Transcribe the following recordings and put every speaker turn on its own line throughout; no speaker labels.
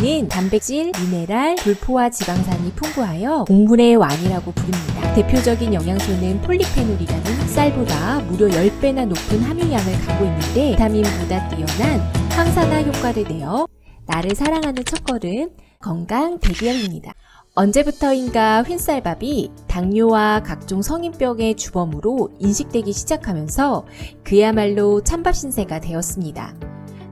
는 단백질, 미네랄, 불포화 지방산이 풍부하여 곡물의 왕이라고 부릅니다. 대표적인 영양소는 폴리페놀이라는 쌀보다 무려 10배나 높은 함유량을 갖고 있는데 비타민보다 뛰어난 항산화 효과를 내어 나를 사랑하는 첫걸음 건강 대비형입니다. 언제부터인가 흰쌀밥이 당뇨와 각종 성인병의 주범으로 인식되기 시작하면서 그야말로 찬밥 신세가 되었습니다.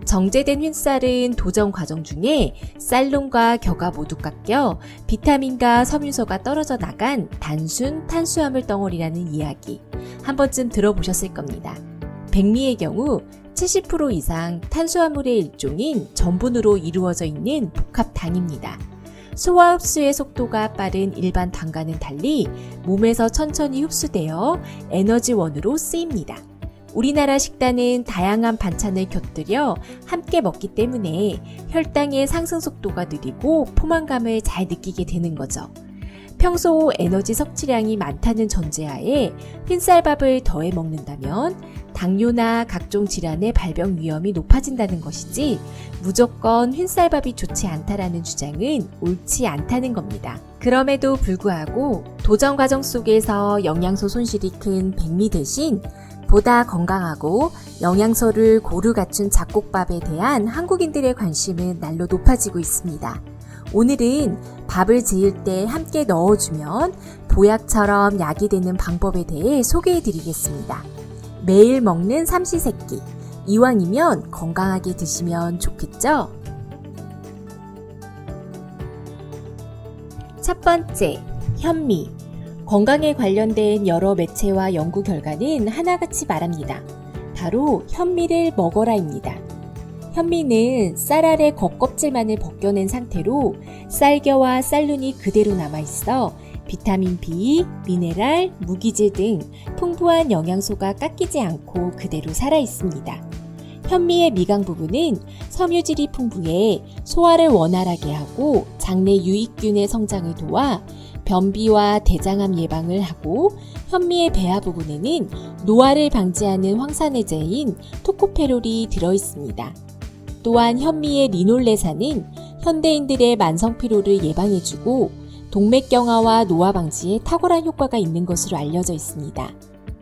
정제된 흰쌀은 도정 과정 중에 쌀론과 겨가 모두 깎여 비타민과 섬유소가 떨어져 나간 단순 탄수화물 덩어리라는 이야기 한 번쯤 들어보셨을 겁니다. 백미의 경우 70% 이상 탄수화물의 일종인 전분으로 이루어져 있는 복합당입니다. 소화 흡수의 속도가 빠른 일반 당과는 달리 몸에서 천천히 흡수되어 에너지원으로 쓰입니다. 우리나라 식단은 다양한 반찬을 곁들여 함께 먹기 때문에 혈당의 상승 속도가 느리고 포만감을 잘 느끼게 되는 거죠. 평소 에너지 섭취량이 많다는 전제하에 흰쌀밥을 더해 먹는다면 당뇨나 각종 질환의 발병 위험이 높아진다는 것이지 무조건 흰쌀밥이 좋지 않다라는 주장은 옳지 않다는 겁니다. 그럼에도 불구하고 도전 과정 속에서 영양소 손실이 큰 백미 대신 보다 건강하고 영양소를 고루 갖춘 잡곡밥에 대한 한국인들의 관심은 날로 높아지고 있습니다. 오늘은 밥을 지을 때 함께 넣어주면 보약처럼 약이 되는 방법에 대해 소개해 드리겠습니다. 매일 먹는 삼시세끼. 이왕이면 건강하게 드시면 좋겠죠? 첫 번째, 현미. 건강에 관련된 여러 매체와 연구 결과는 하나같이 말합니다. 바로 현미를 먹어라입니다. 현미는 쌀 아래 겉껍질만을 벗겨낸 상태로 쌀겨와 쌀눈이 그대로 남아있어 비타민 B, 미네랄, 무기질 등 풍부한 영양소가 깎이지 않고 그대로 살아있습니다. 현미의 미강 부분은 섬유질이 풍부해 소화를 원활하게 하고 장내 유익균의 성장을 도와 변비와 대장암 예방을 하고 현미의 배아 부분에는 노화를 방지하는 황산해제인 토코페롤이 들어 있습니다. 또한 현미의 리놀레산은 현대인들의 만성 피로를 예방해주고 동맥경화와 노화 방지에 탁월한 효과가 있는 것으로 알려져 있습니다.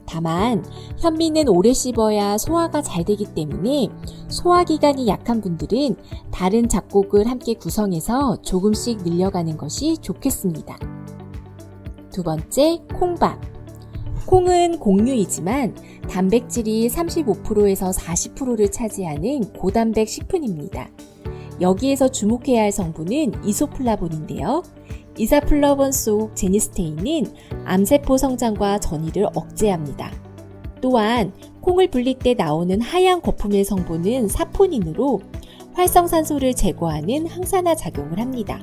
다만 현미는 오래 씹어야 소화가 잘 되기 때문에 소화기관이 약한 분들은 다른 잡곡을 함께 구성해서 조금씩 늘려가는 것이 좋겠습니다. 두 번째, 콩밥. 콩은 곡류이지만 단백질이 35%에서 40%를 차지하는 고단백 식품입니다. 여기에서 주목해야 할 성분은 이소플라본인데요. 이사플라본 속 제니스테인은 암세포 성장과 전이를 억제합니다. 또한 콩을 불릴 때 나오는 하얀 거품의 성분은 사포닌으로 활성산소를 제거하는 항산화 작용을 합니다.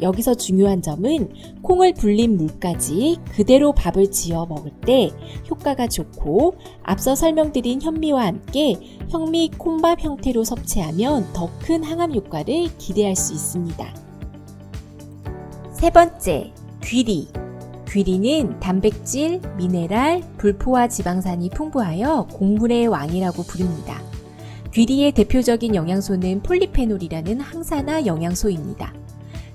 여기서 중요한 점은 콩을 불린 물까지 그대로 밥을 지어 먹을 때 효과가 좋고 앞서 설명드린 현미와 함께 현미 콩밥 형태로 섭취하면 더 큰 항암 효과를 기대할 수 있습니다. 세 번째, 귀리. 귀리는 단백질, 미네랄, 불포화 지방산이 풍부하여 곡물의 왕이라고 부릅니다. 귀리의 대표적인 영양소는 폴리페놀이라는 항산화 영양소입니다.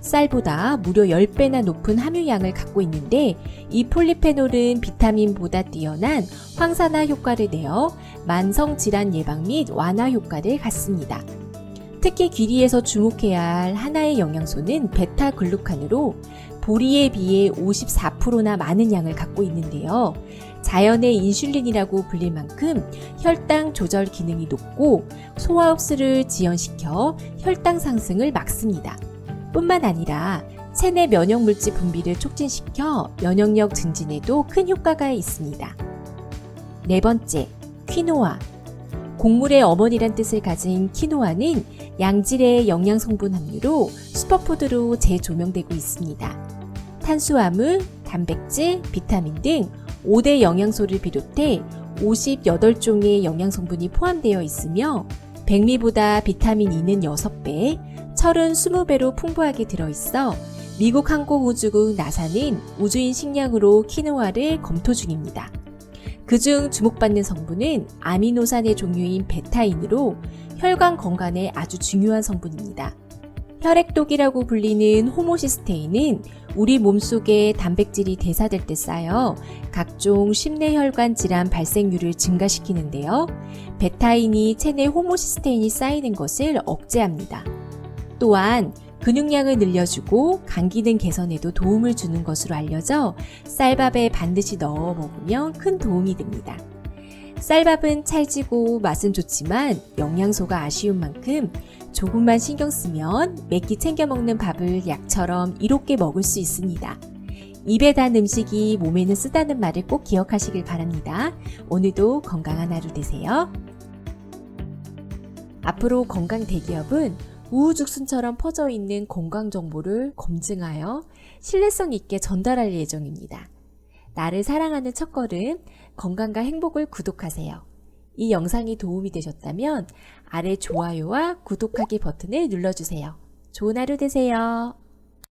쌀보다 무려 10배나 높은 함유량을 갖고 있는데 이 폴리페놀은 비타민보다 뛰어난 황산화 효과를 내어 만성 질환 예방 및 완화 효과를 갖습니다. 특히 귀리에서 주목해야 할 하나의 영양소는 베타글루칸으로 보리에 비해 54%나 많은 양을 갖고 있는데요. 자연의 인슐린이라고 불릴 만큼 혈당 조절 기능이 높고 소화 흡수를 지연시켜 혈당 상승을 막습니다. 뿐만 아니라 체내 면역 물질 분비를 촉진시켜 면역력 증진에도 큰 효과가 있습니다. 네 번째, 퀴노아. 곡물의 어머니란 뜻을 가진 키노아는 양질의 영양 성분 함유로 슈퍼푸드로 재조명되고 있습니다. 탄수화물, 단백질, 비타민 등 5대 영양소를 비롯해 58종의 영양 성분이 포함되어 있으며 백미보다 비타민 E는 6배, 철은 20배로 풍부하게 들어있어 미국 항공우주국 나사는 우주인 식량으로 키노아를 검토 중입니다. 그중 주목받는 성분은 아미노산의 종류인 베타인으로 혈관 건강에 아주 중요한 성분입니다. 혈액독이라고 불리는 호모시스테인은 우리 몸속에 단백질이 대사될 때 쌓여 각종 심내혈관 질환 발생률을 증가시키는데요. 베타인이 체내 호모시스테인이 쌓이는 것을 억제합니다. 또한 근육량을 늘려주고 간 기능 개선에도 도움을 주는 것으로 알려져 쌀밥에 반드시 넣어 먹으면 큰 도움이 됩니다. 쌀밥은 찰지고 맛은 좋지만 영양소가 아쉬운 만큼 조금만 신경 쓰면 매끼 챙겨 먹는 밥을 약처럼 이롭게 먹을 수 있습니다. 입에 단 음식이 몸에는 쓰다는 말을 꼭 기억하시길 바랍니다. 오늘도 건강한 하루 되세요. 앞으로 건강 대기업은 우후죽순처럼 퍼져 있는 건강 정보를 검증하여 신뢰성 있게 전달할 예정입니다. 나를 사랑하는 첫걸음, 건강과 행복을 구독하세요. 이 영상이 도움이 되셨다면 아래 좋아요와 구독하기 버튼을 눌러주세요. 좋은 하루 되세요.